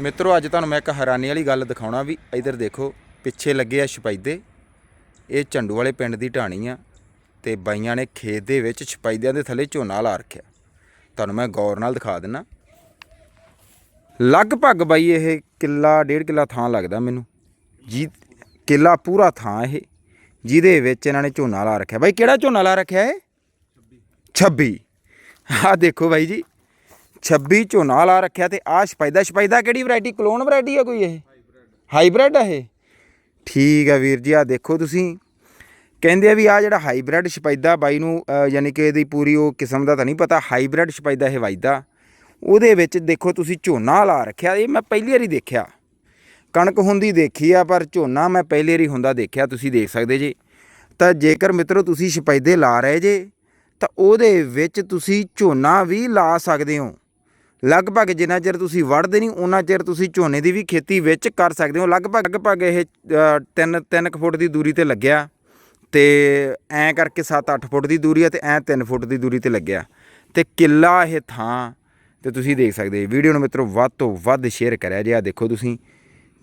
ਮਿੱਤਰੋ, ਅੱਜ ਤੁਹਾਨੂੰ ਮੈਂ ਇੱਕ ਹੈਰਾਨੀ ਵਾਲੀ ਗੱਲ ਦਿਖਾਉਣਾ ਵੀ ਇਧਰ ਦੇਖੋ, ਪਿੱਛੇ ਲੱਗੇ ਆ ਛਪਾਈਦੇ ਇਹ ਝੰਡੂ ਵਾਲੇ ਪਿੰਡ ਦੀ ਢਾਣੀ ਆ ਤੇ ਬਾਈਆਂ ਨੇ ਖੇਤ ਦੇ ਵਿੱਚ ਛਪਾਈਦਿਆਂ ਦੇ ਥੱਲੇ ਝੋਨਾ ਲਾ ਰੱਖਿਆ। ਤੁਹਾਨੂੰ ਮੈਂ ਗੌਰ ਨਾਲ ਦਿਖਾ ਦਿੰਨਾ। ਲਗਭਗ ਬਾਈ, ਇਹ ਕਿੱਲਾ, ਡੇਢ ਕਿੱਲਾ ਥਾਂ ਲੱਗਦਾ ਮੈਨੂੰ। ਜੀ, ਕਿੱਲਾ ਪੂਰਾ ਥਾਂ ਇਹ, ਜਿਹਦੇ ਵਿੱਚ ਇਹਨਾਂ ਨੇ ਝੋਨਾ ਲਾ ਰੱਖਿਆ। ਬਾਈ, ਕਿਹੜਾ ਝੋਨਾ ਲਾ ਰੱਖਿਆ ਹੈ 26 ਆਹ ਦੇਖੋ ਬਾਈ ਜੀ 26 ਝੋਨਾ ਲਾ ਰੱਖਿਆ ਤੇ ਆਹ ਸ਼ਪੈਦਾ ਸ਼ਪੈਦਾ ਕਿਹੜੀ ਵੈਰਾਈਟੀ ਕਲੋਨ ਵੈਰਾਈਟੀ ਆ ਕੋਈ ਇਹ? ਹਾਈਬ੍ਰਿਡ ਆ ਇਹ? ਠੀਕ ਆ ਵੀਰ ਜੀ ਆ ਦੇਖੋ ਤੁਸੀਂ। ਕਹਿੰਦੇ ਆ ਵੀ ਆ ਜਿਹੜਾ ਹਾਈਬ੍ਰਿਡ ਸ਼ਪੈਦਾ ਬਾਈ ਨੂੰ ਯਾਨੀ ਕਿ ਇਹਦੀ ਪੂਰੀ ਉਹ ਕਿਸਮ ਦਾ ਤਾਂ ਨਹੀਂ ਪਤਾ ਹਾਈਬ੍ਰਿਡ ਸ਼ਪੈਦਾ ਇਹ ਵਜਦਾ। ਉਹਦੇ ਵਿੱਚ ਦੇਖੋ ਤੁਸੀਂ ਝੋਨਾ ਲਾ ਰੱਖਿਆ, ਇਹ ਮੈਂ ਪਹਿਲੀ ਵਾਰੀ ਦੇਖਿਆ। ਕਣਕ ਹੁੰਦੀ ਦੇਖੀ ਆ, ਪਰ ਝੋਨਾ ਮੈਂ ਪਹਿਲੀ ਵਾਰੀ ਹੁੰਦਾ ਦੇਖਿਆ, ਤੁਸੀਂ ਦੇਖ ਸਕਦੇ ਜੀ। ਤਾਂ ਜੇਕਰ ਮਿੱਤਰੋ ਤੁਸੀਂ ਸ਼ਪੈਦੇ ਲਾ ਰਹੇ ਜੇ, ਤਾਂ ਉਹਦੇ ਵਿੱਚ ਤੁਸੀਂ ਝੋਨਾ ਵੀ ਲਾ ਸਕਦੇ ਹੋ। ਲਗਭਗ ਜਿੰਨਾ ਚਿਰ ਤੁਸੀਂ ਵੜਦੇ ਨਹੀਂ ਉਹਨਾਂ ਚਿਰ ਤੁਸੀਂ ਝੋਨੇ ਦੀ ਵੀ ਖੇਤੀ ਵਿੱਚ ਕਰ ਸਕਦੇ ਹੋ। ਲਗਭਗ ਲਗਭਗ ਇਹ 3 3 ਫੁੱਟ ਦੀ ਦੂਰੀ ਤੇ ਲੱਗਿਆ ਤੇ ਐਂ ਕਰਕੇ 7-8 ਫੁੱਟ ਦੀ ਦੂਰੀ ਆ ਤੇ ਐਂ 3 ਫੁੱਟ ਦੀ ਦੂਰੀ ਤੇ ਲੱਗਿਆ। ਤੇ ਕਿੱਲਾ ਇਹ ਥਾਂ ਤੇ ਤੁਸੀਂ ਦੇਖ ਸਕਦੇ ਵੀਡੀਓ ਨੂੰ ਮਿੱਤਰੋ, ਵੱਧ ਤੋਂ ਵੱਧ ਸ਼ੇਅਰ ਕਰਿਆ ਜੇ। ਆ ਦੇਖੋ ਤੁਸੀਂ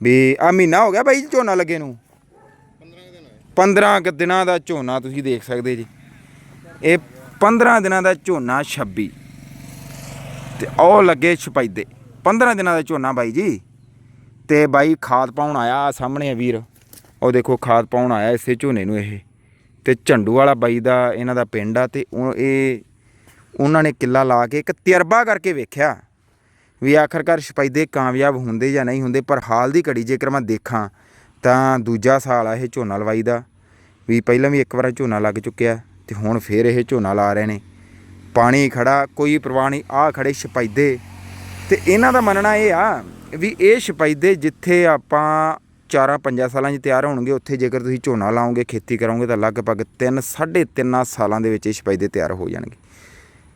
ਵੀ ਆ ਮਹੀਨਾ ਹੋ ਗਿਆ ਬਾਈ ਜੀ ਝੋਨਾ ਲੱਗੇ ਨੂੰ। 15 ਕੁ ਦਿਨਾਂ ਦਾ ਝੋਨਾ ਤੁਸੀਂ ਦੇਖ ਸਕਦੇ ਜੀ। ਇਹ 15 ਦਿਨਾਂ ਦਾ ਝੋਨਾ 26 ਤੇ ਉਹ ਲੱਗੇ ਛਪੈਦੇ 15 ਦਿਨਾਂ ਦਾ ਝੋਨਾ ਬਾਈ ਜੀ। ਤੇ ਬਾਈ ਖਾਦ ਪਾਉਣ ਆਇਆ ਸਾਹਮਣੇ ਆ ਵੀਰ। ਉਹ ਦੇਖੋ ਖਾਦ ਪਾਉਣ ਆਇਆ ਇਸੇ ਝੋਨੇ ਨੂੰ ਇਹ। ਤੇ ਝੰਡੂ ਵਾਲਾ ਬਾਈ ਦਾ ਇਹਨਾਂ ਦਾ ਪਿੰਡ ਆ ਤੇ ਉਹ ਇਹ ਉਹਨਾਂ ਨੇ ਕਿੱਲਾ ਲਾ ਕੇ ਇੱਕ ਤਜਰਬਾ ਕਰਕੇ ਵੇਖਿਆ ਵੀ ਆਖਰਕਾਰ ਛਪਾਈਦੇ ਕਾਮਯਾਬ ਹੁੰਦੇ ਜਾਂ ਨਹੀਂ ਹੁੰਦੇ, ਪਰ ਹਾਲ ਦੀ ਘੜੀ ਜੇਕਰ ਮੈਂ ਦੇਖਾਂ ਤਾਂ ਦੂਜਾ ਸਾਲ ਆ ਇਹ ਝੋਨਾ ਲਵਾਈ ਦਾ। ਵੀ ਪਹਿਲਾਂ ਵੀ ਇੱਕ ਵਾਰ ਝੋਨਾ ਲੱਗ ਚੁੱਕਿਆ ਤੇ ਹੁਣ ਫੇਰ ਇਹ ਝੋਨਾ ਲਾ ਰਹੇ ਨੇ। ਪਾਣੀ ਖੜਾ, ਕੋਈ ਪ੍ਰਵਾਹ ਨਹੀਂ ਆ ਖੜੇ ਛਪੈਦੇ ਤੇ ਇਹਨਾਂ ਦਾ ਮੰਨਣਾ ਇਹ ਆ ਵੀ ਇਹ ਛਪੈਦੇ ਜਿੱਥੇ ਆਪਾਂ ਚਾਰਾਂ ਪੰਜਾਂ ਸਾਲਾਂ 'ਚ ਤਿਆਰ ਹੋਣਗੇ, ਉੱਥੇ ਜੇਕਰ ਤੁਸੀਂ ਝੋਨਾ ਲਾਓਗੇ, ਖੇਤੀ ਕਰੋਗੇ, ਤਾਂ ਲਗਭਗ 3 3.5 ਸਾਲਾਂ ਦੇ ਵਿੱਚ ਇਹ ਛਪੈਦੇ ਤਿਆਰ ਹੋ ਜਾਣਗੇ।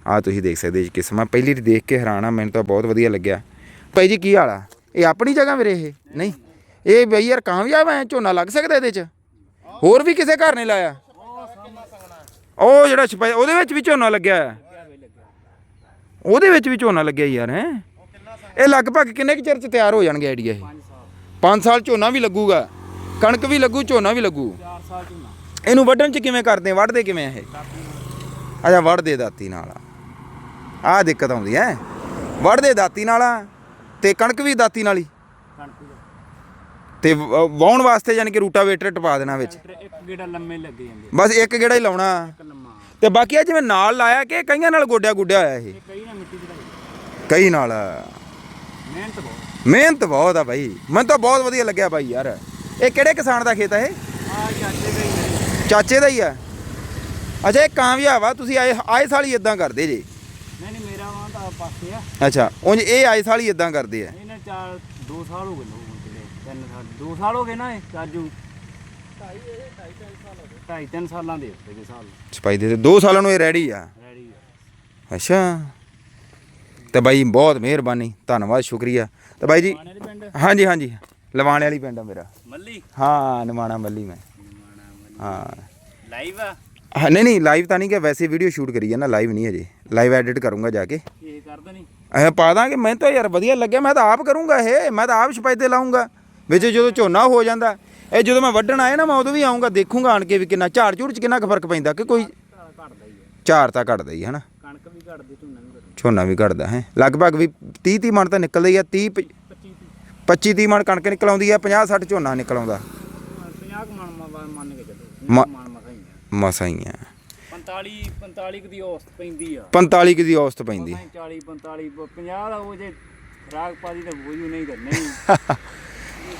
ਆ ਤੁਸੀਂ ਦੇਖ ਸਕਦੇ ਜੀ ਕਿਸਮ। ਆ ਪਹਿਲੀ ਵਾਰੀ ਦੇਖ ਕੇ ਹੈਰਾਨ ਆ, ਮੈਨੂੰ ਤਾਂ ਬਹੁਤ ਵਧੀਆ ਲੱਗਿਆ। ਭਾਈ ਜੀ, ਕੀ ਹਾਲ ਆ? ਇਹ ਆਪਣੀ ਜਗ੍ਹਾ ਵੀਰੇ ਇਹ? ਨਹੀਂ? ਇਹ ਬਈ ਯਾਰ ਕਾਮਯਾਬ ਐ ਝੋਨਾ ਲੱਗ ਸਕਦਾ ਇਹਦੇ 'ਚ? ਹੋਰ ਵੀ ਕਿਸੇ ਘਰ ਨੇ ਲਾਇਆ? ਉਹ ਜਿਹੜਾ ਛਪਾਈ ਉਹਦੇ ਵਿੱਚ ਵੀ ਝੋਨਾ ਲੱਗਿਆ ਹੈ ਉਹਦੇ ਵਿੱਚ ਵੀ ਝੋਨਾ ਲੱਗਿਆ ਯਾਰ ਹੈ? ਇਹ ਲਗਭਗ ਕਿੰਨੇ ਕੁ ਚਿਰ ਚ ਤਿਆਰ ਹੋ ਜਾਣਗੇ ਆਈਡੀਆ ਇਹ? 5 ਸਾਲ ਝੋਨਾ ਵੀ ਲੱਗੂਗਾ ਕਣਕ ਵੀ ਲੱਗੂ ਝੋਨਾ ਵੀ ਲੱਗੂ। 4 ਸਾਲ ਝੋਨਾ। ਇਹਨੂੰ ਵੱਢਣ ਚ ਕਿਵੇਂ ਕਰਦੇ ਆ? ਵੱਢਦੇ ਕਿਵੇਂ ਆ ਇਹ? ਅੱਛਾ ਵੱਢਦੇ ਦਾਤੀ ਨਾਲ ਆਹ ਦਿੱਕਤ ਆਉਂਦੀ ਹੈ ਵੱਢਦੇ ਦਾਤੀ ਨਾਲ ਤੇ ਕਣਕ ਵੀ ਦਾਤੀ ਨਾਲ ਹੀ। ਤੇ ਵ- ਵਾਹੁਣ ਵਾਸਤੇ ਯਾਨੀ ਕਿ ਰੂਟਾਵੇਟਰ ਟਪਾ ਦੇਣਾ ਵਿੱਚ। ਇੱਕ ਗੇੜਾ ਲੰਮੇ ਲੱਗੇ ਜਾਂਦੇ ਬਸ ਇੱਕ ਗੇੜਾ ਹੀ ਲਾਉਣਾ। ਤੇ ਬਾਕੀ ਆ ਜਿਵੇਂ ਨਾਲ ਲਾਇਆ ਕਿ ਕਈਆਂ ਨਾਲ ਗੋਡਿਆ ਗੁੱਡਿਆ ਹੋਇਆ ਇਹ? ਕਈ ਨਾ ਮਿੱਟੀ ਲਾਈ। ਕਈ ਨਾਲ। ਮਿਹਨਤ ਬਹੁਤ। ਮਿਹਨਤ ਬਹੁਤ ਆ ਬਾਈ। ਮੈਨੂੰ ਤਾਂ ਬਹੁਤ ਵਧੀਆ ਲੱਗਿਆ ਬਾਈ ਯਾਰ। ਇਹ ਕਿਹੜੇ ਕਿਸਾਨ ਦਾ ਖੇਤ ਆ ਇਹ? ਚਾਚੇ ਨਹੀਂ ਦਾ ਹੀ ਆ? ਅੱਛਾ ਇਹ ਕਾਮਯਾਬ ਆ। ਤੁਸੀਂ ਆਏ ਆਏ ਸਾਲ ਹੀ ਇਦਾਂ ਕਰਦੇ ਜੇ। ਨਹੀਂ ਮੇਰਾ ਵਾਂ ਤਾਂ ਪਾਸੇ ਆ। ਅੱਛਾ ਉਂਝ ਇਹ ਆਏ ਸਾਲ ਹੀ ਇਦਾਂ ਕਰਦੇ ਆ। ਇਹਨੇ ਚਾਰ 2 ਸਾਲ ਹੋ ਗਏ ਲੋਕ ਜਿਹੜੇ ਤਿੰਨ ਸਾਲ 2 ਸਾਲ ਹੋ ਗਏ ਨਾ ਇਹ ਚਾਜੂ 2.5 3 ਸਾਲਾਂ ਦੇ ਉੱਤੇ ਦੇ ਸਾਲ। ਸਪਾਈ ਦੇ 2 ਸਾਲਾਂ ਨੂੰ ਇਹ ਰੈਡੀ ਆ? ਰੈਡੀ ਆ। ਅੱਛਾ। ਤੇ ਬਾਈ ਬਹੁਤ ਮਿਹਰਬਾਨੀ ਧੰਨਵਾਦ ਸ਼ੁਕਰੀਆ। ਤੇ ਬਾਈ ਜੀ ਹਾਂਜੀ ਹਾਂਜੀ। ਲਵਾਣੇ ਵਾਲੀ ਪਿੰਡ ਆ ਮੇਰਾ। ਮੱਲੀ? ਹਾਂ ਨਿਮਾਣਾ ਮੱਲੀ ਮੈਂ। ਹਾਂ। ਲਾਈਵ ਆ? ਹਾਂ, ਨਹੀਂ ਨਹੀਂ ਲਾਈਵ ਤਾਂ ਨਹੀਂ ਕਿ ਵੈਸੇ ਵੀਡੀਓ ਸ਼ੂਟ ਕਰੀ ਜਾਂਦਾ ਲਾਈਵ ਨਹੀਂ ਅਜੇ ਲਾਈਵ ਐਡਿਟ ਕਰੂੰਗਾ ਜਾ ਕੇ। ਇਹ ਕਰਦਾ ਨਹੀਂ? ਐ ਪਾ ਦਾਂਗੇ ਮੈਂ ਤਾਂ ਯਾਰ ਵਧੀਆ ਲੱਗਿਆ ਮੈਂ ਤਾਂ ਆਪ ਕਰੂੰਗਾ ਇਹ ਮੈਂ ਤਾਂ ਆਪ ਛਪਾਈਤੇ ਲਾਉਂਗਾ ਵਿੱਚ ਜਦੋਂ ਝੋਨਾ ਹੋ ਜਾਂਦਾ ਇਹ ਜਦੋਂ ਮੈਂ ਵੱਢਣ ਆਇਆ ਨਾ ਮੈਂ ਉਦੋਂ ਵੀ ਆਉਂਗਾ ਦੇਖੂੰਗਾ ਆਣ ਕੇ ਵੀ ਕਿੰਨਾ ਝਾੜ ਝੂੜ ਚ ਕਿੰਨਾ ਕੁ ਫ਼ਰਕ ਪੈਂਦਾ ਕਿ ਕੋਈ ਘਟਦਾ ਹੀ ਆ ਝਾੜ ਤਾਂ ਘਟਦਾ ਹੀ ਹੈ ਨਾ। ਕਣਕ ਵੀ ਘਟਦੀ ਝੋਨਾ ਵੀ ਘਟਦਾ। ਝੋਨਾ ਵੀ ਘਟਦਾ ਹੈ। ਲਗਭਗ ਵੀ 30 30 ਮਣ ਤਾਂ ਨਿਕਲਦਾ ਹੀ ਆ 30 25 25 30 ਮਣ ਕਣਕ ਨਿਕਲ ਆਉਂਦੀ ਆ 50 60 ਝੋਨਾ ਨਿਕਲ ਆਉਂਦਾ। 50 ਕੁ ਮਣ ਮੰਨ ਕੇ ਚੱਲੋ ਮਣ ਮਸਾਂ ਹੀ ਆ। ਮਸਾਂ ਹੀ ਆ। 45 45 ਕੁ ਦੀ ਔਸਤ ਪੈਂਦੀ ਆ। 45 ਕੁ ਦੀ ਔਸਤ ਪੈਂਦੀ। 40 45 50 ਦਾ ਉਹ ਜੇ ਖਰਾਕ ਪਾਦੀ ਤਾਂ ਬੋਝੂ ਨਹੀਂ ਤਾਂ ਨਹੀਂ।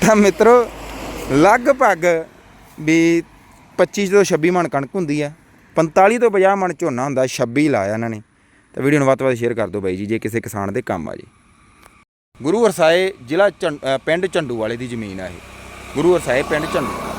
ਤਾਂ ਮਿੱਤਰੋ ਲਗਭਗ ਵੀ 25 ਤੋਂ 26 ਮਣ ਕਣਕ ਹੁੰਦੀ ਆ 45 ਤੋਂ 50 ਮਣ ਝੋਨਾ ਹੁੰਦਾ 26 ਲਾਇਆ ਇਹਨਾਂ ਨੇ। ਤਾਂ ਵੀਡੀਓ ਨੂੰ ਵੱਧ ਤੋਂ ਵੱਧ ਸ਼ੇਅਰ ਕਰ ਦਿਓ ਬਾਈ ਜੀ, ਜੇ ਕਿਸੇ ਕਿਸਾਨ ਦੇ ਕੰਮ ਆ ਜੀ। ਗੁਰੂ ਹਰਸਾਏ ਜ਼ਿਲ੍ਹਾ ਝੰ- ਪਿੰਡ ਝੰਡੂ ਵਾਲੇ ਦੀ ਜ਼ਮੀਨ ਆ ਇਹ। ਗੁਰੂ ਹਰਸਾਏ ਪਿੰਡ ਝੰਡੂ